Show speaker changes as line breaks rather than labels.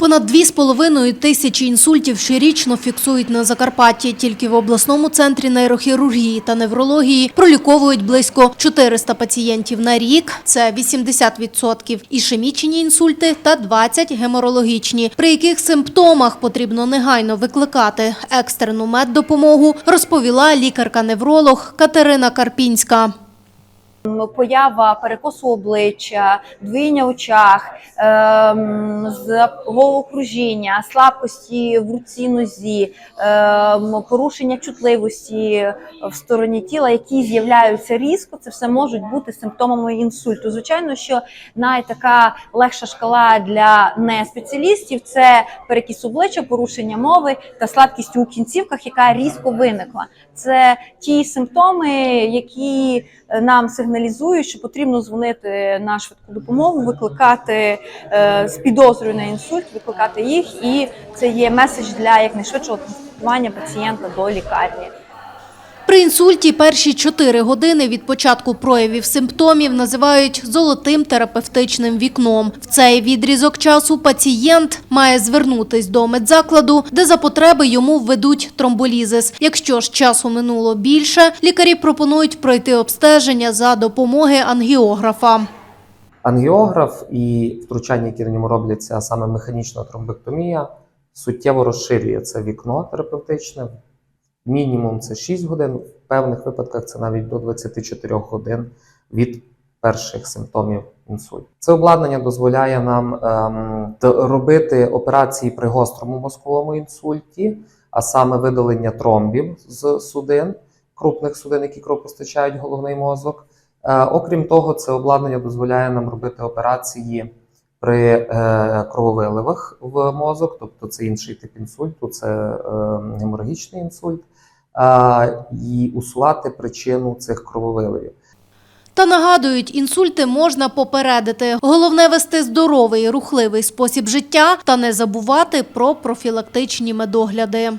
Понад 2,5 тисячі інсультів щорічно фіксують на Закарпатті. Тільки в обласному центрі нейрохірургії та неврології проліковують близько 400 пацієнтів на рік. Це 80% ішемічні інсульти та 20 геморологічні, при яких симптомах потрібно негайно викликати екстрену меддопомогу, розповіла лікарка-невролог Катерина Карпінська.
Поява перекосу обличчя, двоєння в очах, ем, головокружіння, слабкості в руці нозі, ем, порушення чутливості в стороні тіла, які з'являються різко, це все можуть бути симптомами інсульту. Звичайно, що найтака легша шкала для неспеціалістів це перекіс обличчя, порушення мови та слабкість у кінцівках, яка різко виникла. Це ті симптоми, які нам сигналізують, що потрібно дзвонити на швидку допомогу, викликати е, з підозрою на інсульт, викликати їх, і це є меседж для якнайшвидшого транспортування пацієнта до лікарні.
При інсульті перші 4 години від початку проявів симптомів називають золотим терапевтичним вікном. В цей відрізок часу пацієнт має звернутись до медзакладу, де за потреби йому введуть тромболізис. Якщо ж часу минуло більше, лікарі пропонують пройти обстеження за допомоги ангіографа.
Ангіограф і втручання, які на ньому робляться, а саме механічна тромбектомія, суттєво розширює це вікно терапевтичне. Мінімум це 6 годин, в певних випадках це навіть до 24 годин від перших симптомів інсульту. Це обладнання дозволяє нам ем, робити операції при гострому мозковому інсульті, а саме видалення тромбів з судин, крупних судин, які кровопостачають головний мозок. Е, Окрім того, це обладнання дозволяє нам робити операції при е, крововиливах в мозок, тобто це інший тип інсульту, це е, геморагічний інсульт, і усувати причину цих крововиливів.
Та нагадують, інсульти можна попередити. Головне вести здоровий, рухливий спосіб життя та не забувати про профілактичні медогляди.